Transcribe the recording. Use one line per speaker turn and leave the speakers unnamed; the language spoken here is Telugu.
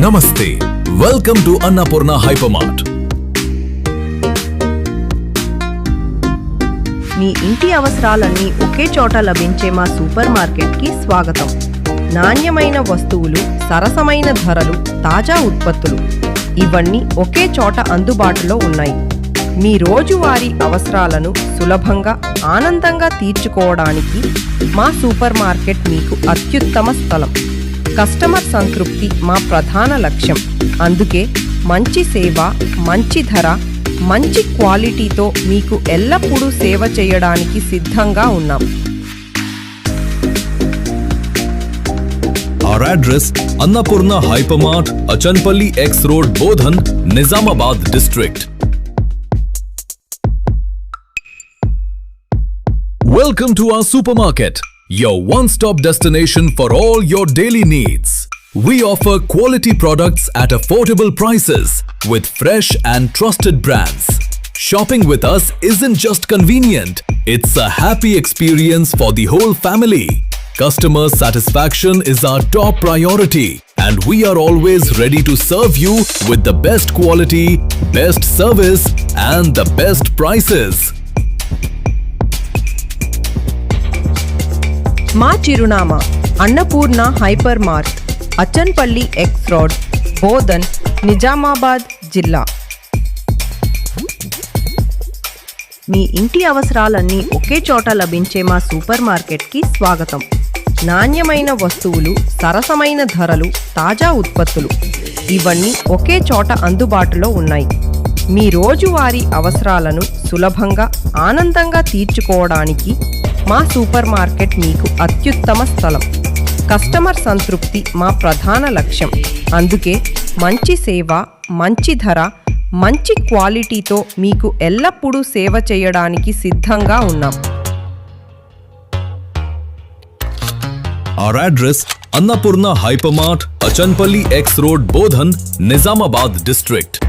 నమస్తే వెల్కమ్ టు అన్నపూర్ణ హైపర్మార్ట్.
మీ ఇంటి అవసరాలన్నీ ఒకే చోట లభించే మా సూపర్ మార్కెట్కి స్వాగతం. నాణ్యమైన వస్తువులు సరసమైన ధరలు తాజా ఉత్పత్తులు ఇవన్నీ ఒకే చోట అందుబాటులో ఉన్నాయి. మీ రోజువారీ అవసరాలను సులభంగా ఆనందంగా తీర్చుకోవడానికి మా సూపర్ మార్కెట్ మీకు అత్యుత్తమ స్థలం. కస్టమర్ సంతృప్తి మా ప్రధాన లక్ష్యం అందుకే మంచి సేవ మంచి ధర మంచి క్వాలిటీతో మీకు ఎల్లప్పుడూ సేవ చేయడానికి సిద్ధంగా ఉన్నాం
Our address Annapurna Hypermart, Achanpalli X Road, Bodhan, Nizamabad district. Welcome to our supermarket, your one-stop destination for all your daily needs. We offer quality products at affordable prices with fresh and trusted brands. Shopping with us isn't just convenient, it's a happy experience for the whole family. Customer satisfaction is our top priority, and we are always ready to serve you with the best quality, best service, and the best prices.
మా చిరునామా Annapurna hyper mart Achanpalli X road Bodhan Nizamabad జిల్లా. మీ ఇంటి అవసరాలన్నీ ఒకే చోట లభించే మా సూపర్ మార్కెట్కి స్వాగతం. నాణ్యమైన వస్తువులు సరసమైన ధరలు తాజా ఉత్పత్తులు. ఇవన్నీ ఒకే చోట అందుబాటులో ఉన్నాయి. మీ రోజువారీ అవసరాలను సులభంగా ఆనందంగా తీర్చుకోవడానికి మా సూపర్ మార్కెట్ మీకు అత్యుత్తమ స్థలం. కస్టమర్ సంతృప్తి మా ప్రధాన లక్ష్యం. అందుకే మంచి సేవ మంచి ధర మంచి క్వాలిటీతో మీకు ఎల్లప్పుడూ సేవ చేయడానికి సిద్ధంగా ఉన్నాం.
Our address Annapurna Hypermart, Achanpalli X Road, Bodhan, Nizamabad district.